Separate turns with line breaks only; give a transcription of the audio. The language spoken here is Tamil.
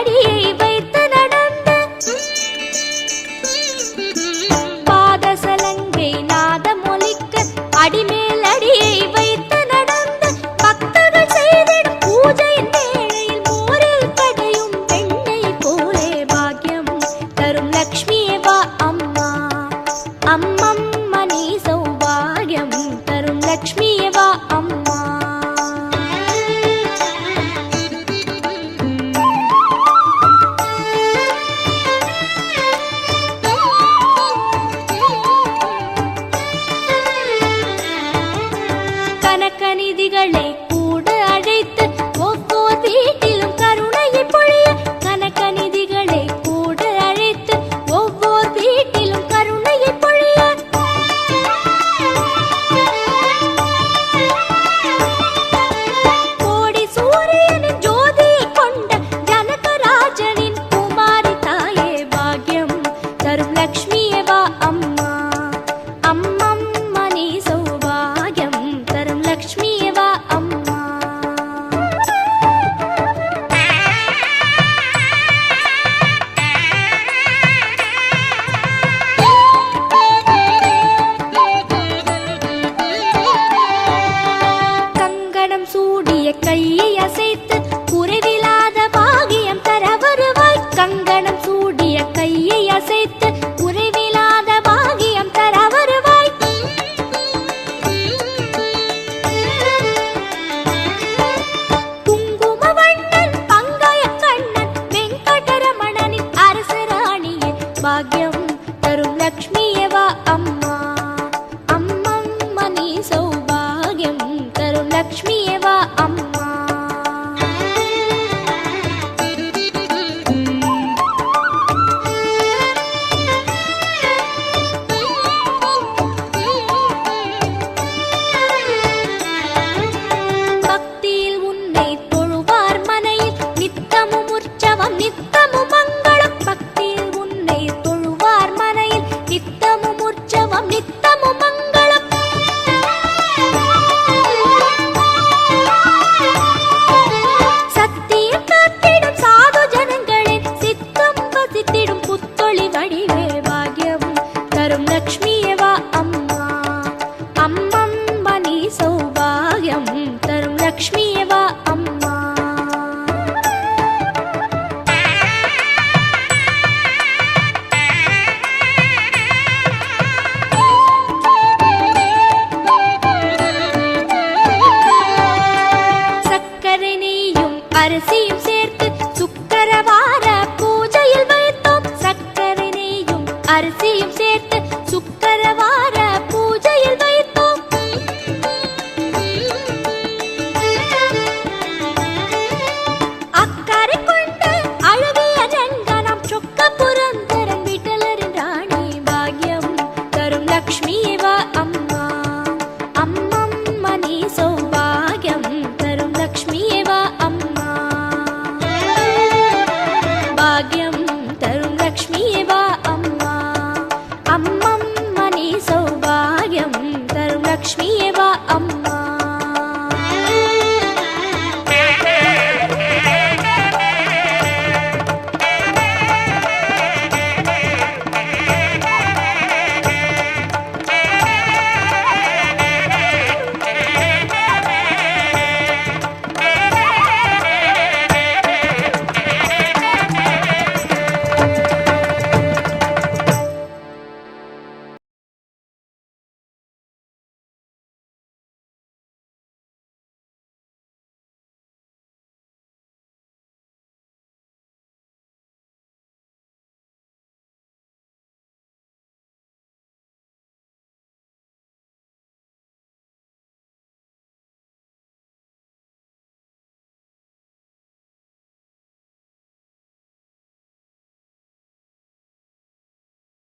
ಬಡಿ விழிகளை Bonito. அரிசியும் சேர்த்து சுக்கரவார பூஜையில் வைத்தோம். சக்கரை நெய்யும் அரிசியும் சேர்த்து சுக்க